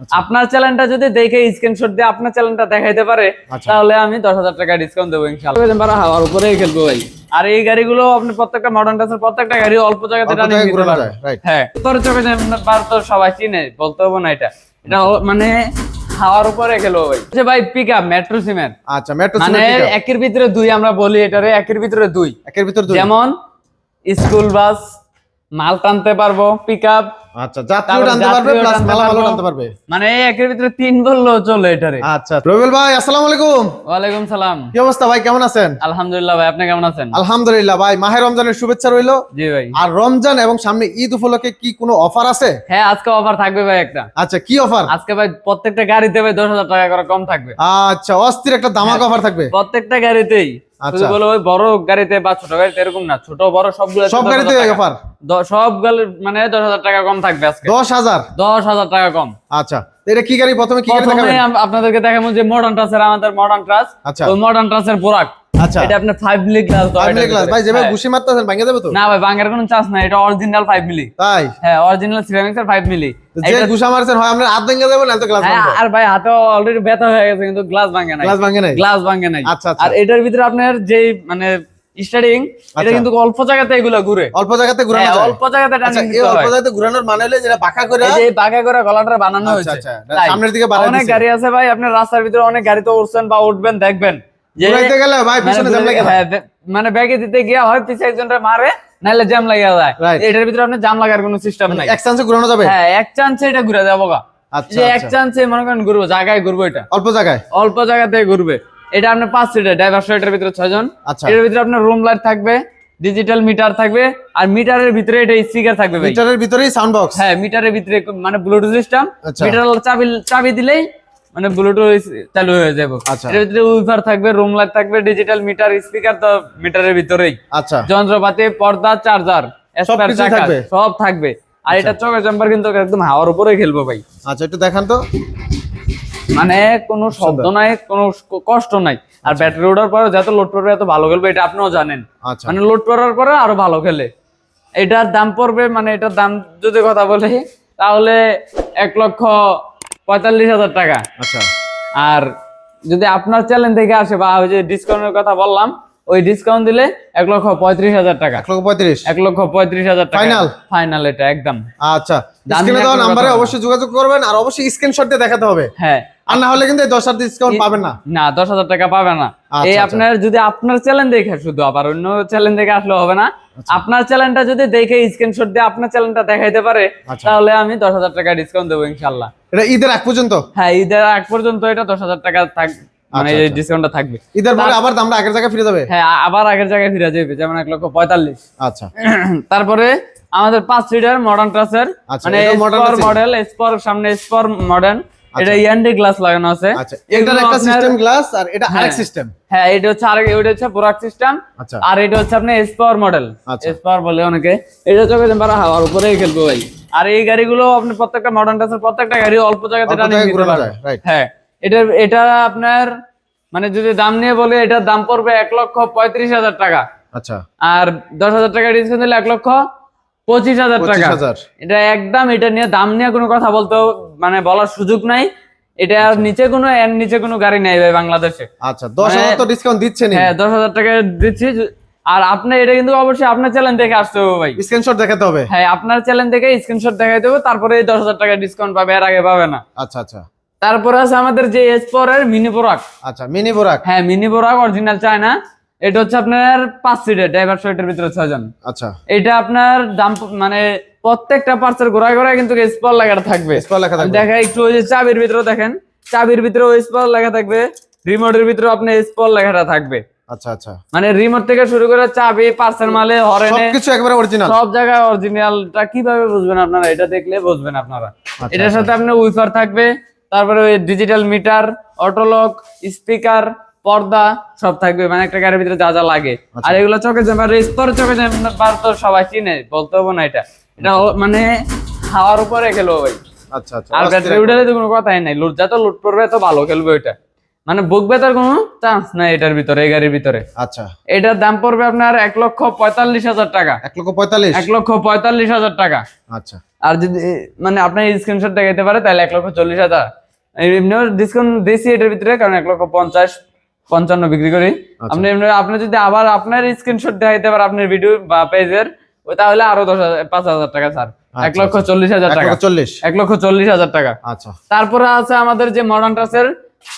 আচ্ছা। আপনার চ্যানেলটা যদি দেখে স্ক্রিনশট দিয়ে আপনার চ্যানেলটা দেখাইতে পারে আচ্ছা। তাহলে আমি দশ হাজার টাকা ডিসকাউন্ট দেবো ইনশাল্লাহ হাওয়ার উপরেই খেলব ভাই। আর এই গাড়িগুলো আপনি প্রত্যেকটা মডার্ন টাসের প্রত্যেকটা গাড়ি অল্প জায়গাতে রানিং right. হ্যাঁ তোর চোখে বার তো সবাই চিনে বলতে হবে না এটা। এটা মানে হাওয়ার উপরে খেলব ভাই। যে ভাই পিক আপ মেট্রো সিমের আচ্ছা মেট্রো মানে একের ভিতরে দুই আমরা বলি এটারে একের ভিতরে দুই। একের ভিতর দুই। যেমন স্কুল বাস মাল টানতে পারব পিক আপ আচ্ছা তারপরে টানতে পারবে প্লাস টানতে পারবে। মানে একের ভিতরে তিন বললেও চলে এটারে। আচ্ছা রবিউল ভাই আসসালামু আলাইকুম। ওয়ালাইকুম সালাম। কি অবস্থা ভাই কেমন আছেন? আলহামদুলিল্লাহ ভাই আপনি কেমন আছেন? আলহামদুলিল্লাহ ভাই মাহে রমজানের শুভেচ্ছা রইল। জি ভাই। আর রমজান এবং সামনে ঈদ উপলক্ষে কি কোনো অফার আছে? হ্যাঁ আজকে অফার থাকবে ভাই একটা। আচ্ছা কি অফার? আজকে ভাই প্রত্যেকটা গাড়িতে ভাই দশ হাজার টাকা করে কম থাকবে। আচ্ছা অস্থির একটা দামাক অফার থাকবে। প্রত্যেকটা গাড়িতেই। আচ্ছা। বলো ওই বড় গাড়িতে বা ছোট গাড়িতে এরকম না ছোট বড় সবগুলো সব গাড়িতে অফার? সব গাড়ি মানে দশ হাজার টাকা কম থাকবে আজকে। দশ হাজার? দশ হাজার টাকা কম। আচ্ছা এটা কি গাড়ি প্রথমে কি গাড়ি দেখাবেন? আপনাদেরকে দেখাবো যে মডার্ন ট্রাসের আমাদের মডার্ন ট্রাস। ওই মডার্ন ট্রাসের বোরাক আচ্ছা। এটা আপনার five milli glass five milli glass ভাই যেভাবে ঘুষি মারতেছেন ভাঙে যাবে তো? না ভাই বাঙ্গের কোনো চান্স নাই। এটা অরিজিনাল ফাইভ মিলি তাই? হ্যাঁ অরিজিনাল সিরামিক্স এর ফাইভ মিলি যে ঘুষা মারছেন হয় আমরা হাত ভেঙে যাবে না তো গ্লাস ভাঙবে? আর ভাই হাতে অলরেডি ব্যথা হয়ে গেছে কিন্তু গ্লাস ভাঙে নাই। গ্লাস ভাঙে নাই? গ্লাস ভাঙে নাই। আচ্ছা, আচ্ছা। আর এটার ভিতরে আপনার যেই মানে স্টার্টিং এটা আচ্ছা। কিন্তু অল্প জায়গাতে এগুলো ঘুরে। অল্প জায়গাতে ঘুরানো হ্যাঁ, যায়। অল্প জায়গাতে আচ্ছা টার্নিং দিতে অল্প জায়গাতে ঘুরানোর মানে হলো যেটা বাঁকা করে এই যে বাঁকা করে গলাটা বানানো আচ্ছা, হয়েছে। আচ্ছা। সামনের দিকে অনেক গাড়ি আছে ভাই আপনি রাস্তার ভিতরে অনেক গাড়িতে উঠছেন বা উঠবেন দেখবেন। ঘুরাইতে গেলে ভাই মানে পিছনে লাগে। হ্যাঁ, মানে ব্যাগে দিতে গিয়ে হয় পিছে একজনটা মারে নাহলে জ্যাম লাগিয়ে যায়। এটার ভিতরে আপনার জাম লাগার কোনো সিস্টেম নাই। এক চান্সে ঘুরানো যাবে? হ্যাঁ এক চান্সে এটা ঘুরে যাব গা। আচ্ছা, এক। চান্সে মনে করেন ঘুরবো জায়গায় ঘুরবো এটা। অল্প জায়গায়? অল্প জায়গাতে ঘুরবে। এটা আপনার পাঁচ সিটের ড্রাইভার এটার ভিতরে ছয়জন। আচ্ছা। এটার ভিতরে আপনার রুম লাইট থাকবে ডিজিটাল মিটার থাকবে আর মিটারের ভিতরে এটা স্পিকার থাকবে ভাই। মিটারের ভিতরেই সাউন্ড বক্স হ্যাঁ মিটারের ভিতরে মানে ব্লুটুথ সিস্টেম আচ্ছা। মিটার চাবি চাবি দিলেই মানে ব্লুটুথ চালু হয়ে যাবে। আচ্ছা। এর ভিতরে উইফার থাকবে রুম লাইট থাকবে ডিজিটাল মিটার স্পিকার তো মিটারের ভিতরেই। আচ্ছা। যন্ত্রপাতি পর্দা চার্জার? সব থাকবে। আর এটা চকের জাম্পার কিন্তু একদম হাওয়ার উপরে খেলব ভাই। আচ্ছা একটু দেখান তো। মানে কোনো শব্দ নাই কোনো কষ্ট নাই। আর ব্যাটারি ওঠার পরে যত লোড পড়বে এত ভালো খেলবে এটা আপনিও জানেন। আচ্ছা। মানে লোড করার পরে আরও ভালো খেলে। এটার দাম পড়বে মানে এটার দাম যদি কথা বলি তাহলে এক লক্ষ পঁয়তাল্লিশ হাজার টাকা। আচ্ছা। আর যদি আপনার চ্যানেল থেকে আসে বা ওই যে ডিসকাউন্টের কথা বললাম ওই ডিসকাউন্ট দিলে এক লক্ষ পঁয়ত্রিশ হাজার টাকা। এক লক্ষ পঁয়ত্রিশ? এক লক্ষ পঁয়ত্রিশ হাজার টাকা। Final? ফাইনাল এটা একদম। আচ্ছা। স্ক্রিনে দেওয়া নাম্বারে অবশ্যই যোগাযোগ করবেন আর অবশ্যই স্ক্রিনশট দিয়ে দেখাতে হবে। হ্যাঁ। আর না হলে কিন্তু দশ হাজার ডিসকাউন্ট পাবেন না না দশ হাজার টাকা পাবে না আচ্ছা, এই আচ্ছা। আপনার যদি আপনার চ্যানেল দেখে শুধু আবার অন্য চ্যানেল দেখে আসলে হবে না আচ্ছা। আপনার চ্যানেলটা যদি দেখে স্ক্রিনশট দিয়ে আপনার চ্যানেলটা দেখাইতে পারে। তাহলে আমি দশ হাজার টাকা ডিসকাউন্ট দেবো ইনশাল্লাহ এটা ঈদের আগ পর্যন্ত হ্যাঁ ঈদের আগ পর্যন্ত এটা দশ হাজার টাকা থাক মানে আচ্ছা। ডিসকাউন্টটা থাকবে ঈদের পরে আবার দামটা আগের জায়গায় ফিরে যাবে হ্যাঁ আবার আগের জায়গায় ফিরে যাবে যেমন এক লক্ষ পঁয়তাল্লিশ আচ্ছা তারপরে আমাদের পাঁচ সিটার মডার্ন ট্রাসের মানে? মডেল স্পর সামনে স্পর মডার্ন এটা ইয়ান্ডি গ্লাস লাগানো আছে। আচ্ছা এটার একটা সিস্টেম গ্লাস আর এটা আরেক সিস্টেম হ্যাঁ এটা হচ্ছে আরেক ওইটা হচ্ছে সিস্টেম আচ্ছা। আর এটা হচ্ছে আপনার এসপাওয়ার মডেল আচ্ছা। এসপাওয়ার বলে অনেকে। এটা বারা হাওয়ার উপরেই খেলব ভাই। আর এই গাড়িগুলো আপনি প্রত্যেকটা মডার্ন টাসের প্রত্যেকটা গাড়ি অল্প জায়গাতে. হ্যাঁ এটা এটা আপনার মানে যদি দাম নিয়ে বলে এটার দাম পড়বে এক লক্ষ পঁয়ত্রিশ হাজার টাকা। আচ্ছা। আর দশ হাজার টাকা ডিসকাউন্ট দিলে এক লক্ষ পঁচিশ হাজার টাকা। এটা একদম এটা নিয়ে দাম নিয়ে কোনো কথা বলতে মানে বলার সুযোগ নাই। এটা আর নিচে কোনো এর নিচে কোনো গাড়ি নেই ভাই বাংলাদেশে। আচ্ছা দশ হাজার তো ডিসকাউন্ট দিচ্ছেন হ্যাঁ দশ হাজার টাকা দিচ্ছি। আর আপনি এটা কিন্তু অবশ্যই আপনার চ্যানেল দেখে আসতে হবে ভাই। স্ক্রিনশট দেখাতে হবে। হ্যাঁ আপনার চ্যানেল থেকে স্ক্রিনশট দেখাই দেবো তারপরে এই দশ হাজার টাকা ডিসকাউন্ট পাবে এর আগে পাবে না। আচ্ছা আচ্ছা। তারপরে আছে আমাদের যে এসপোর এর মিনি পোরাক আচ্ছা মিনি বোরাক হ্যাঁ মিনি পোরাক অরিজিনাল চায়না এটা হচ্ছে আপনার পাঁচ সিটের ড্রাইভার সাইটের ভিতরে ছয়জন। আচ্ছা। এটা আপনার দাম মানে প্রত্যেকটা পার্সের ঘোরায় ঘোরায় কিন্তু স্পল লাগাটা থাকবে। স্পল লেখা থাকবে। দেখা একটু ওই যে চাবির ভিতরে দেখেন। চাবির ভিতরে ওই স্পল লেখা থাকবে। রিমোটের ভিতরে আপনার স্পল লেখাটা থাকবে। আচ্ছা আচ্ছা। মানে রিমোট থেকে শুরু করে চাবি পার্সেল মালে হরেনে সবকিছু একেবারে অরিজিনাল সব জায়গায় অরিজিনালটা কীভাবে বুঝবেন আপনারা? এটা দেখলে বুঝবেন আপনারা। আচ্ছা, এটার সাথে আপনার উইফার থাকবে। তারপরে ওই ডিজিটাল মিটার অটোলক স্পিকার পর্দা সব থাকবে মানে একটা গাড়ির ভিতরে যা যা লাগে। আচ্ছা। আর এগুলো চোখে জাম্পার স্তর চোখে জাম্পার তো সবাই চিনে বলতে হবে না এটা। এটা মানে হাওয়ার উপরে খেলব ভাই। আচ্ছা আচ্ছা। আর ব্যাটারি উঠালে তো কোনো কথাই নাই। লুট যত লুট পড়বে তো ভালো খেলবে ওইটা মানে বুক ব্যথার কোনো চান্স নাই এটার ভিতরে এই গাড়ির ভিতরে। আচ্ছা। এটার দাম পড়বে আপনার এক লক্ষ পঁয়তাল্লিশ হাজার টাকা। এক লক্ষ পঁয়তাল্লিশ? এক লক্ষ পঁয়তাল্লিশ হাজার টাকা। আচ্ছা। আর যদি মানে আপনার স্ক্রিনশট দেখাইতে পারে তাহলে এক লক্ষ চল্লিশ হাজার। এমনিও ডিসকাউন্ট দিয়েছি এটার ভিতরে কারণ এক লক্ষ পঞ্চাশ পঞ্চান্ন বিক্রি করি। আপনি আপনি যদি আবার আপনার স্ক্রিনশট দেখাইতে পারে আপনার ভিডিও বা পেজের তাহলে আরও দশ হাজার পাঁচ হাজার টাকা স্যার। এক লক্ষ চল্লিশ হাজার টাকা। চল্লিশ। এক লক্ষ চল্লিশ হাজার টাকা। আচ্ছা। তারপরে আছে আমাদের যে মডার্ন টাসের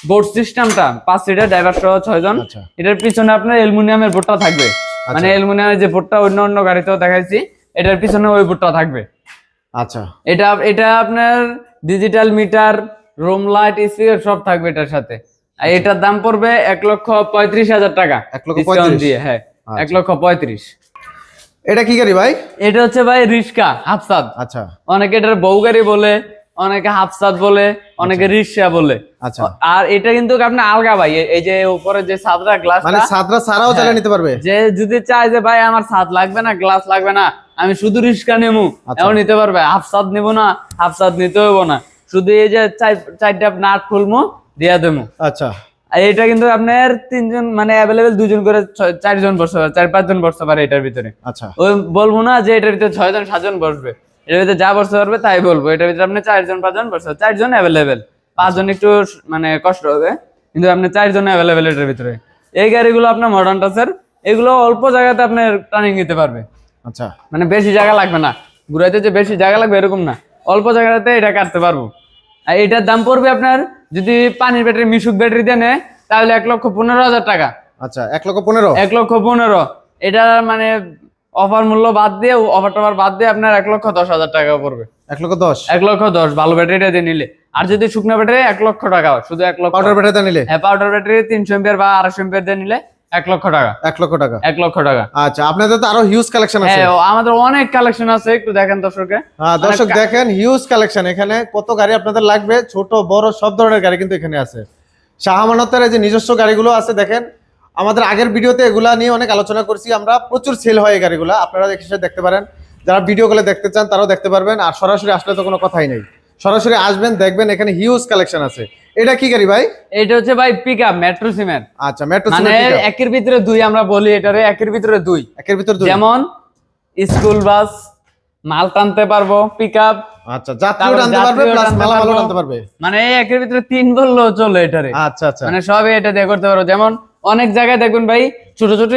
বোর্ড সিস্টেমটা পাঁচ সিটের ড্রাইভার সহ ছয়জন। আচ্ছা। এটার পিছনে আপনার অ্যালুমিনিয়ামের বোর্ডটা থাকবে। মানে অ্যালুমিনিয়ামের যে বোর্ডটা অন্য অন্য গাড়িতেও দেখাইছি এটার পিছনে ওই বোর্ডটা থাকবে। আচ্ছা। এটা এটা আপনার digital meter room light speaker সব থাকবে এটার সাথে। আর এটার দাম পড়বে এক লক্ষ পঁয়ত্রিশ হাজার টাকা। এক লক্ষ পঁয়ত্রিশ? দিয়ে হ্যাঁ এক লক্ষ পঁয়ত্রিশ। এটা কি গাড়ি ভাই? এটা হচ্ছে ভাই রিস্কা হাফসাদ। আচ্ছা। অনেকে এটার বউ গাড়ি বলে অনেকে হাফসাদ বলে অনেকে রিক্সা বলে। আচ্ছা। আর এটা কিন্তু আপনি আলগা ভাই এই যে উপরে যে সাদরা গ্লাস মানে ছাত্রা ছাড়াও হ্যাঁ। চালিয়ে নিতে পারবে? যে যদি চায় যে ভাই আমার ছাদ লাগবে না গ্লাস লাগবে না আমি শুধু রিক্সা নেব আচ্ছা। এমন নিতে পারবে। হাফ ছাদ নেব না হাফ ছাদ নিতে হইব না। শুধু এই যে চার- চারটা নাট খুলমো দিয়া দেবো আচ্ছা। আর এটা কিন্তু আপনার তিনজন মানে অ্যাভেলেবেল দুজন করে চারজন বসতে পারে চার পাঁচজন বসতে পারে এটার ভিতরে। আচ্ছা। ওই বলব না যে এটার ভিতরে ছয়জন সাতজন বসবে। এটার ভিতরে যা বসতে পারবে তাই বলব। এটার ভিতরে আপনি চারজন পাঁচজন বসতে পারবে। চারজন অ্যাভেলেবেল পাঁচজন একটু মানে কষ্ট হবে। কিন্তু আপনি চারজন অ্যাভেলেবেল এটার ভিতরে। এই গাড়িগুলো আপনার মডার্ন টাচের। এগুলো অল্প জায়গাতে আপনার টার্নিং নিতে পারবে। আচ্ছা। মানে বেশি জায়গা লাগবে না। ঘুরাইতে যে বেশি জায়গা লাগবে এরকম না। অল্প জায়গাতে এটা কাটতে পারব। আর এটার দাম পড়বে আপনার যদি পানির ব্যাটারি মিশুক ব্যাটারি দেন তাহলে এক লক্ষ পনেরো হাজার টাকা। আচ্ছা এক লক্ষ পনেরো? এক লক্ষ পনেরো। এটা মানে অফার মূল্য বাদ দিয়ে অফার টফার বাদ দিয়ে আপনার এক লক্ষ দশ হাজার টাকা পড়বে। এক লক্ষ দশ? এক লক্ষ দশ ভালো ব্যাটারিটা দিয়ে নিলে। আর যদি শুকনো ব্যাটারি এক লক্ষ টাকা শুধু এক লক্ষ। পাউডার ব্যাটারিতে নিলে? হ্যাঁ পাউডার ব্যাটারি তিনশো এম্পিয়ার বা আড়াইশো এম্পিয়ার দিয়ে নিলে। এক লক্ষ টাকা। এক লক্ষ টাকা। এক লক্ষ টাকা। আচ্ছা আপনাদের তো আরও হিউজ কালেকশন আছে। হ্যাঁ আমাদের অনেক কালেকশন আছে একটু দেখেন দর্শকে হ্যাঁ দর্শক দেখেন হিউজ কালেকশন এখানে কত গাড়ি আপনাদের লাগবে? ছোট বড় সব ধরনের গাড়ি কিন্তু এখানে আছে। শাহমানতের যে নিজস্ব গাড়িগুলো আছে দেখেন আমাদের আগের ভিডিওতে এগুলা নিয়ে অনেক আলোচনা করছি। আমরা প্রচুর সেল হয় এই গাড়িগুলো। আপনারা দেখতে পারেন। যারা ভিডিওগুলো দেখতে চান তারাও দেখতে পারবেন। আর সরাসরি আসলে তো কোনো কথাই নেই। সরাসরি আসবেন দেখবেন এখানে হিউজ কালেকশন আছে। এটা কি গাড়ি ভাই? এটা হচ্ছে ভাই পিক আপ মেট্রো সিমেন্ট আচ্ছা মেট্রো সিমেন্ট মানে একের ভিতরে দুই আমরা বলি এটারে একের ভিতরে দুই। একের ভিতরে দুই। যেমন স্কুল বাস মাল টানতে পারব পিক আপ আচ্ছা যাত্রীও টানতে পারবে প্লাস মালামালও পারব। টানতে পারবে। মানে একের ভিতরে তিন বললেও চলে এটারে। আচ্ছা আচ্ছা। মানে সবই এটা দিয়ে করতে পারো যেমন অনেক জায়গায় দেখবেন ভাই ছোট ছোট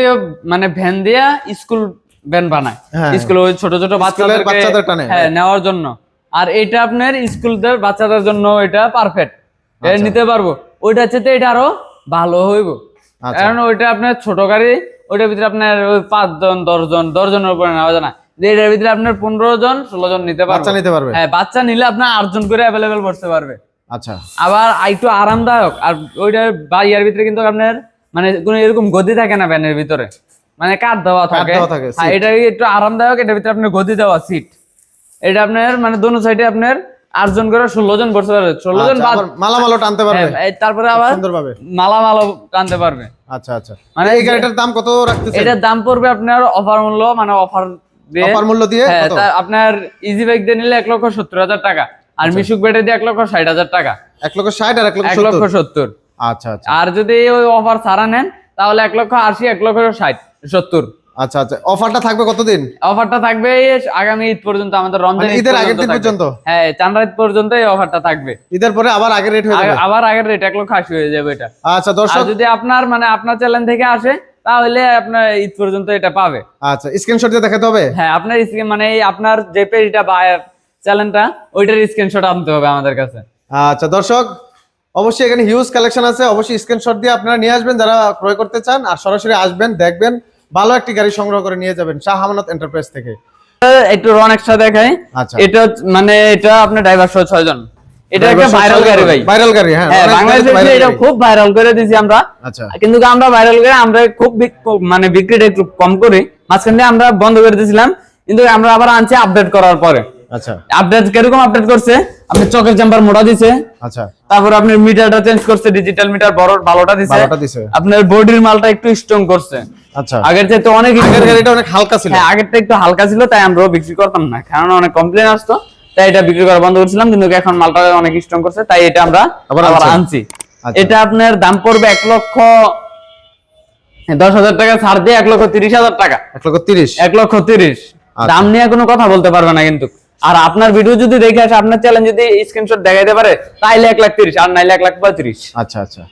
মানে ভ্যান দিয়া স্কুল ভ্যান বানায়। হ্যাঁ। স্কুল ওই ছোট ছোট বাচ্চাদের বাচ্চাদের টানে। হ্যাঁ নেওয়ার জন্য। আর এটা আপনার স্কুলদের বাচ্চাদের জন্য এটা পারফেক্ট এটা নিতে পারব। ওইটা হচ্ছে এটা আরও ভালো হইব। আচ্ছা। কারণ ওইটা আপনার ছোট গাড়ি ওইটার ভিতরে আপনার ওই পাঁচজন দশজন দশজনের উপরে নেওয়া যায় না। এটার ভিতরে আপনার পনেরো জন ষোলো জন নিতে পারবে। নিতে পারবে? হ্যাঁ বাচ্চা নিলে আপনার আটজন করে অ্যাভেলেবেল করতে পারবে। আচ্ছা। আবার একটু আরামদায়ক আর ওইটার বাড়িয়ার ভিতরে কিন্তু আপনার মানে কোনো এরকম গদি থাকে না ভ্যানের ভিতরে। মানে কাঠ দেওয়া থাকে। হ্যাঁ, এটা একটু আরামদায়ক এটার ভিতরে আপনার গদি দেওয়া সিট এটা আপনার মানে দোনো সাইডে আপনার আটজন করে ষোলো জন বসতে পারবে। ষোলো জন আচ্ছা, আবার মালামালও টানতে পারবে। হ্যাঁ, তারপরে আবার সুন্দরভাবে। মালা মালা টানতে পারবে। আচ্ছা আচ্ছা। মানে এই গাড়িটার দাম কত রাখতেছেন? এটার দাম পড়বে আপনার অফার মূল্য মানে অফার দিয়ে অফার মূল্য দিয়ে হ্যাঁ আপনার ইজি বাইক দিয়ে নিলে এক লক্ষ সত্তর হাজার টাকা আর মিশুক বেটে দিয়ে এক লক্ষ ষাট হাজার টাকা। এক লক্ষ ষাট আর এক লক্ষ সত্তর? সত্তর। আচ্ছা আচ্ছা। আর যদি ওই অফার ছাড়া নেন তাহলে এক লক্ষ আশি এক লক্ষ ষাট সত্তর। আচ্ছা আচ্ছা। অফারটা থাকবে কতদিন? অফারটা থাকবে আগামী ঈদ পর্যন্ত আমাদের রমজান মানে ঈদ ঈদের আগের দিন পর্যন্ত? হ্যাঁ চান্দ্রা ঈদ পর্যন্ত এই অফারটা থাকবে। ঈদের পরে আবার আগের রেট হয়ে যাবে? আবার আগের রেট এক লক্ষ আশি হয়ে যাবে এটা। আচ্ছা দর্শক যদি আপনার মানে আপনার চ্যানেল থেকে আসে তাহলে আপনার ঈদ পর্যন্ত এটা পাবে। আচ্ছা স্ক্রিনশট দিয়ে দেখাতে হবে? হ্যাঁ আপনার স্ক্রিন মানে আপনার যে পেজটা বা চ্যানেলটা ওইটার স্ক্রিনশট আনতে হবে আমাদের কাছে। আচ্ছা দর্শক অবশ্যই এখানে হিউজ কালেকশন আছে। অবশ্যই স্ক্রিনশট দিয়ে আপনারা নিয়ে আসবেন যারা ক্রয় করতে চান। আর সরাসরি আসবেন দেখবেন। ভালো একটি গাড়ি সংগ্রহ করে নিয়ে যাবেন শাহ আমানত এন্টারপ্রাইজ থেকে। একটু রন এক্সট্রা দেখাই। আচ্ছা। এটা মানে এটা আপনার ড্রাইভার সহ ছয়জন। এটা একটা ভাইরাল গাড়ি ভাই। ভাইরাল গাড়ি হ্যাঁ হ্যাঁ অনেক বাংলাদেশে এটা খুব ভাইরাল করে দিয়েছি আমরা। আচ্ছা। কিন্তু আমরা ভাইরাল করে আমরা খুব মানে বিক্রিটা একটু কম করি। মাঝখান আমরা বন্ধ করে দিয়েছিলাম কিন্তু আমরা আবার আনছি আপডেট করার পরে। আচ্ছা। আপডেট কীরকম আপডেট করছে? আপনি চকের জাম্পার মোটা দিছে। আচ্ছা। তারপর আপনার মিটারটা চেঞ্জ করছে ডিজিটাল মিটার বড় ভালোটা দিছে। ভালোটা দিছে। আপনার বডির মালটা একটু স্ট্রং করছে। আচ্ছা। আগের চাইতে অনেক আগের গাড়িটা অনেক হালকা ছিল। হ্যাঁ আগেরটা একটু হালকা ছিল তাই আমরাও বিক্রি করতাম না। কারণ অনেক কমপ্লেন আসতো তাই এটা বিক্রি করা বন্ধ করছিলাম কিন্তু এখন মালটা অনেক স্ট্রং করছে তাই এটা আমরা আবার আবার আনছি। আচ্ছা। এটা আপনার দাম পড়বে এক লক্ষ দশ হাজার টাকা ছাড় দিয়ে এক লক্ষ তিরিশ হাজার টাকা। এক লক্ষ তিরিশ। এক লক্ষ তিরিশ। আচ্ছা। দাম নিয়ে কোনো কথা বলতে পারবে না কিন্তু। আর আপনার ভিডিও যদি দেখে আসে আপনার চ্যালেঞ্জ যদি স্ক্রিনশট দেখাইতে পারে তাইলে এক লাখ তিরিশ আর নাইলে এক লাখ পঁয়ত্রিশ। আচ্ছা আচ্ছা।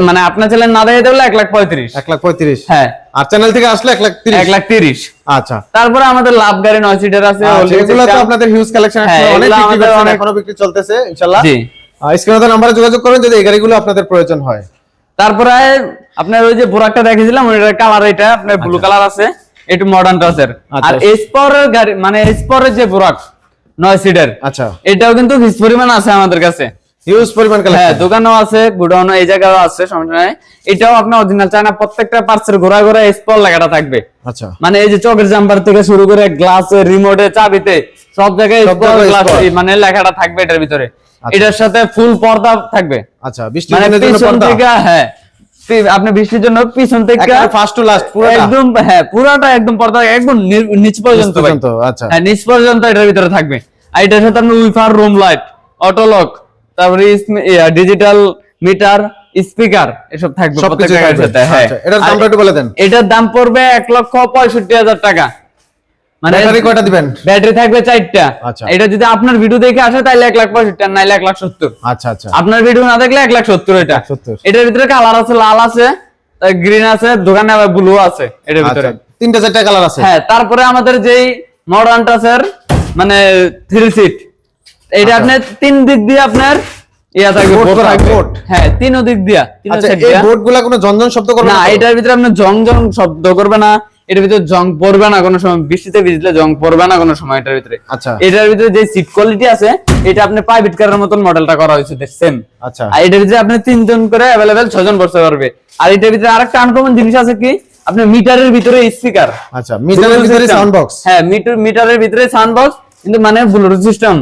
মানে আপনার চ্যানেল না দেখাইতে পারলে এক লাখ পঁয়ত্রিশ। এক লাখ পঁয়ত্রিশ? হ্যাঁ। আর চ্যানেল থেকে আসলে এক লাখ তিরিশ? এক লাখ তিরিশ। আচ্ছা। তারপরে আমাদের লাভ গাড়ি নয় সিটার আছে আচ্ছা, এগুলো তো আপনাদের হিউজ কালেকশন হ্যাঁ, অনেক অনেক- এখনও বিক্রি চলতেছে ইনশাআল্লাহ। জি। স্ক্রিনে নাম্বারে যোগাযোগ করুন যদি এই গাড়িগুলো আপনাদের প্রয়োজন হয়। তারপরে আপনার ওই যে বোরাকটা দেখেছিলাম ওইটার কালার এটা আপনার ব্লু কালার আছে একটু মডার্ন টাচের আচ্ছা। আর এসপরের গাড়ি মানে এসপরের যে বোরাক নয় সিটের আচ্ছা। এটাও কিন্তু হিস পরিমাণ আছে আমাদের কাছে। হিউজ পরিমাণ হ্যাঁ দোকানও আছে গুডাউনও এই জায়গাও আছে সমস্যা নাই। এটাও আপনার অরিজিনাল চায়না প্রত্যেকটা পার্টসের ঘোরা ঘোরা স্পল লেখাটা থাকবে। আচ্ছা। মানে এই যে চকের জাম্পার থেকে শুরু করে গ্লাসে রিমোটে চাবিতে সব জায়গায় স্পল গ্লাস মানে লেখাটা থাকবে এটার ভিতরে। আচ্ছা। এটার সাথে ফুল পর্দা থাকবে। আচ্ছা মানে জন্য পর্দা? হ্যাঁ। আপনি বৃষ্টির জন্য পিছন থেকে ফার্স্ট টু লাস্ট পুরোটা? একদম হ্যাঁ পুরাটা একদম পর্দা একদম নিচ পর্যন্ত আচ্ছা। হ্যাঁ নিচ পর্যন্ত এটার ভিতরে থাকবে। আর এটার সাথে আপনি উইফার রুম লাইট অটোলক তারপরে ডিজিটাল মিটার স্পিকার এসব থাকবে প্রত্যেকটা গাড়ির সাথে, হ্যাঁ। আচ্ছা, এটার দামটা একটু বলে দেন। এটার দাম পড়বে এক লক্ষ পঁয়ষট্টি হাজার টাকা। মানে ব্যাটারি কয়টা দিবেন? ব্যাটারি থাকবে চারটা। আচ্ছা। এটা যদি আপনার ভিডিও দেখে আসে তাহলে এক লাখ পঁয়ষট্টি আর নাইলে এক লাখ সত্তর। আচ্ছা আচ্ছা। আপনার ভিডিও না দেখলে এক লাখ সত্তর এটা। 170 এটার ভিতরে কালার আছে লাল আছে গ্রিন আছে দোকানে আবার ব্লু আছে এটার ভিতরে। আচ্ছা তিনটা চারটা কালার আছে। হ্যাঁ তারপরে আমাদের যেই মডার্ন টাচের মানে থ্রি সিট এটা আচ্ছা। আপনার তিন দিক দিয়ে আপনার ইয়া থাকবে board থাকবে। হ্যাঁ তিনও দিক দিয়া আচ্ছা এই দিয়া। বোর্ডগুলা কোনো ঝনঝন শব্দ করবে না এটার ভিতরে আপনার জং জং শব্দ করবে না এটার ভিতরে জং পড়বে না কোনো সময় বৃষ্টিতে ভিজলে জং পড়বে না কোনো সময় এটার ভিতরে। আচ্ছা। এটার ভিতরে যে সিট কোয়ালিটি আছে এটা আপনার প্রাইভেট কারের মতন মডেলটা করা হয়েছে সেম আচ্ছা। আর এটার ভিতরে আপনি তিনজন করে অ্যাভেলেবেল ছজন বসতে পারবে। আর এটার ভিতরে আরেকটা আনকমন জিনিস আছে কি আপনার মিটারের ভিতরে স্পিকার আচ্ছা মিটারের ভিতরে সাউন্ড বক্স হ্যাঁ মিটার মিটারের ভিতরে সাউন্ড বক্স কিন্তু মানে ব্লুটুথ সিস্টেম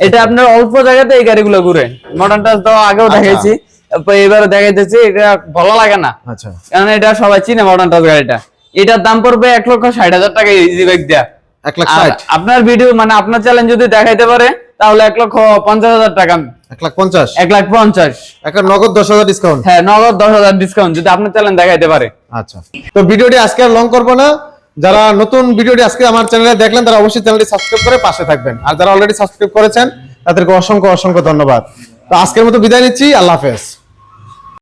এটা আপনার অল্প জায়গাতে এই গাড়িগুলো ঘুরে মডার্ন টাচ তো আগেও। দেখাইছি এবারে দেখাইতেছি এটা ভালো লাগে না। আচ্ছা। কারণ এটা সবাই চিনে মডার্ন টাচ গাড়িটা। এটার দাম পড়বে এক লক্ষ ষাট হাজার টাকা ইজি বাইক দেয়া। এক লাখ আপনার ভিডিও মানে আপনার চ্যালেঞ্জ যদি দেখাইতে পারে তাহলে এক লক্ষ পঞ্চাশ হাজার টাকা। এক লাখ পঞ্চাশ? এক লাখ পঞ্চাশ। একটা নগদ দশ হাজার ডিসকাউন্ট হ্যাঁ নগদ দশ হাজার ডিসকাউন্ট যদি আপনার চ্যালেঞ্জ দেখাইতে পারে। আচ্ছা। তো ভিডিওটি আজকে আর লং করব না। যারা নতুন ভিডিওটি আজকে আমার চ্যানেলে দেখলেন, তারা অবশ্যই চ্যানেলটি সাবস্ক্রাইব করে পাশে থাকবেন। আর যারা অলরেডি সাবস্ক্রাইব করেছেন, তাদেরকে অসংখ্য অসংখ্য ধন্যবাদ। তো আজকের মতো বিদায় নিচ্ছি, আল্লাহ হাফেজ।